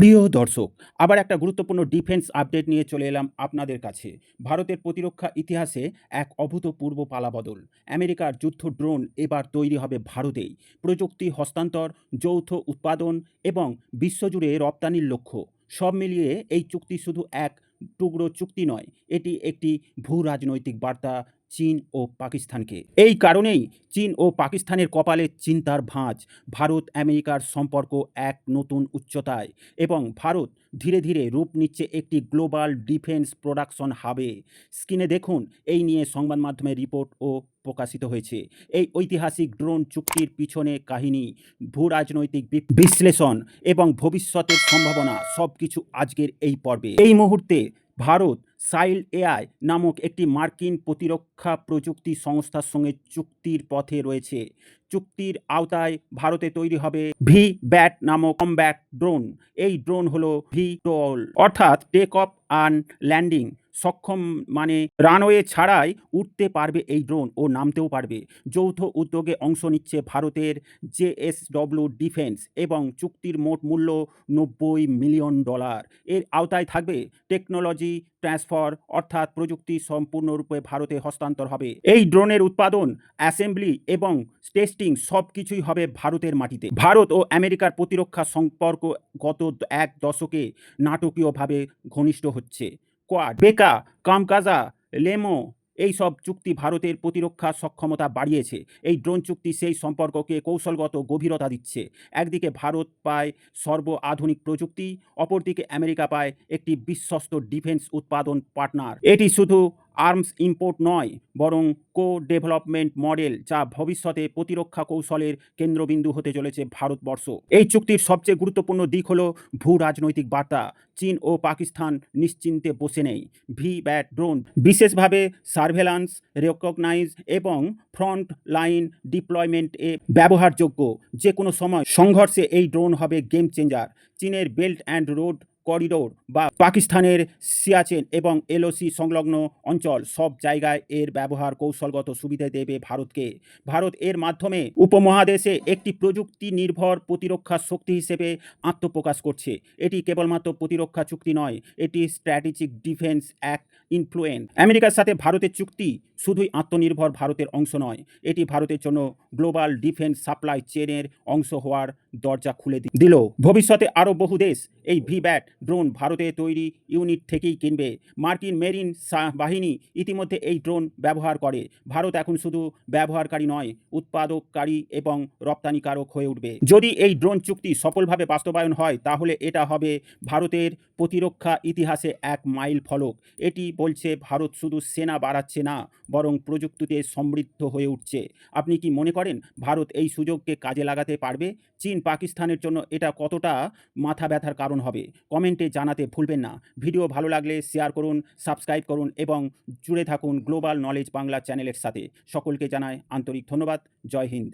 প্রিয় দর্শক, আবার একটা গুরুত্বপূর্ণ ডিফেন্স আপডেট নিয়ে চলে এলাম আপনাদের কাছে। ভারতের প্রতিরক্ষা ইতিহাসে এক অভূতপূর্ব পালাবদল। আমেরিকার যুদ্ধ ড্রোন এবার তৈরি হবে ভারতেই। প্রযুক্তি হস্তান্তর, যৌথ উৎপাদন এবং বিশ্বজুড়ে রপ্তানির লক্ষ্য। সব মিলিয়ে এই চুক্তি শুধু এক টুকরো চুক্তি নয়, এটি একটি ভূ রাজনৈতিক বার্তা চীন ও পাকিস্তানকে। এই কারণেই চীন ও পাকিস্তানের কপালে চিন্তার ভাঁজ। ভারত, আমেরিকার সম্পর্ক এক নতুন উচ্চতায় এবং ভারত ধীরে ধীরে রূপ নিচ্ছে একটি গ্লোবাল ডিফেন্স প্রোডাকশন হাবে। স্ক্রিনে দেখুন, এই নিয়ে সংবাদ মাধ্যমে রিপোর্ট ও প্রকাশিত হয়েছে। এই ঐতিহাসিক ড্রোন চুক্তির পিছনে কাহিনী ভূ রাজনৈতিক বিশ্লেষণ এবং ভবিষ্যতের সম্ভাবনা সব কিছু আজকের এই পর্বে। এই মুহূর্তে ভারত সাইল এআই নামক একটি মার্কিন প্রতিরক্ষা প্রযুক্তি সংস্থার সঙ্গে চুক্তির পথে রয়েছে। চুক্তির আওতায় ভারতে তৈরি হবে ভি ব্যাট নামক কমব্যাট ড্রোন। এই ড্রোন হলো ভি টোল অর্থাৎ টেক অফ অ্যান্ড ল্যান্ডিং। সক্ষম মানে রানওয়ে ছাড়াই উঠতে পারবে এই ড্রোন ও নামতেও পারবে। যৌথ উদ্যোগে অংশ নিচ্ছে ভারতের জেএসডব্লিউ ডিফেন্স এবং চুক্তির মোট মূল্য নব্বই মিলিয়ন ডলার। এর আওতায় থাকবে টেকনোলজি ট্রান্সফার, অর্থাৎ প্রযুক্তি সম্পূর্ণরূপে ভারতে হস্তান্তর হবে। এই ড্রোনের উৎপাদন, অ্যাসেম্বলি এবং টেস্টিং সব কিছুই হবে ভারতের মাটিতে। ভারত ও আমেরিকার প্রতিরক্ষা সম্পর্ক গত এক দশকে নাটকীয়ভাবে ঘনিষ্ঠ হচ্ছে। কোয়াড বেকা কামকাজা লেমো এই সব চুক্তি ভারতের প্রতিরক্ষা সক্ষমতা বাড়িয়েছে। এই ড্রোন চুক্তি সেই সম্পর্ককে কৌশলগত গভীরতা দিচ্ছে। একদিকে ভারত পায় সর্ব আধুনিক প্রযুক্তি, অপরদিকে আমেরিকা পায় একটি বিশ্বস্ত ডিফেন্স উৎপাদন পার্টনার। এটি শুধু আর্মস ইম্পোর্ট নয়, বরং কো ডেভেলপমেন্ট মডেল যা ভবিষ্যতে প্রতিরক্ষা কৌশলের কেন্দ্রবিন্দু হতে চলেছে ভারতবর্ষ। এই চুক্তির সবচেয়ে গুরুত্বপূর্ণ দিক হল ভূ রাজনৈতিক বার্তা। চীন ও পাকিস্তান নিশ্চিন্তে বসে নেই। V BAT drone. বিশেষভাবে সার্ভেলান্স, রেকগনাইজ এবং ফ্রন্ট লাইন ডিপ্লয়মেন্ট এ ব্যবহারযোগ্য। যে কোনো সময় সংঘর্ষে এই ড্রোন হবে গেম চেঞ্জার। চীনের বেল্ট অ্যান্ড রোড করিডোর বা পাকিস্তানের সিয়াচেন এবং এলওসি সংলগ্ন অঞ্চল সব জায়গায় এর ব্যবহার কৌশলগত সুবিধা দেবে ভারতকে। ভারত এর মাধ্যমে উপমহাদেশে একটি প্রযুক্তি নির্ভর প্রতিরক্ষা শক্তি হিসেবে আত্মপ্রকাশ করছে। এটি কেবলমাত্র প্রতিরক্ষা চুক্তি নয়, এটি স্ট্র্যাটেজিক ডিফেন্স এক ইনফ্লুয়েন্স আমেরিকার সাথে ভারতের চুক্তি শুধুই আত্মনির্ভর ভারতের অংশ নয়, এটি ভারতের জন্য গ্লোবাল ডিফেন্স সাপ্লাই চেনের অংশ হওয়ার দরজা খুলে দিল। ভবিষ্যতে আরও বহু দেশ এই ভি ব্যাট ড্রোন ভারতে তৈরি ইউনিট থেকেই কিনবে। মার্কিন মেরিন বাহিনী ইতিমধ্যে এই ড্রোন ব্যবহার করে। ভারত এখন শুধু ব্যবহারকারী নয়, উৎপাদককারী এবং রপ্তানিকারক হয়ে উঠবে। যদি এই ড্রোন চুক্তি সফলভাবে বাস্তবায়ন হয়, তাহলে এটা হবে ভারতের প্রতিরক্ষা ইতিহাসে এক মাইল ফলক। এটি বলছে, ভারত শুধু সেনা বাড়াচ্ছে না, বরং প্রযুক্তিতে সমৃদ্ধ হয়ে উঠছে। আপনি কি মনে করেন, ভারত এই সুযোগকে কাজে লাগাতে পারবে? চীন পাকিস্তানের জন্য এটা কতটা মাথা ব্যথার কারণ হবে? কমেন্টে জানাতে ভুলবেন না। ভিডিও ভালো লাগলে শেয়ার করুন, সাবস্ক্রাইব করুন এবং জুড়ে থাকুন গ্লোবাল নলেজ বাংলা চ্যানেলের সাথে। সকলকে জানায় আন্তরিক ধন্যবাদ। জয় হিন্দ।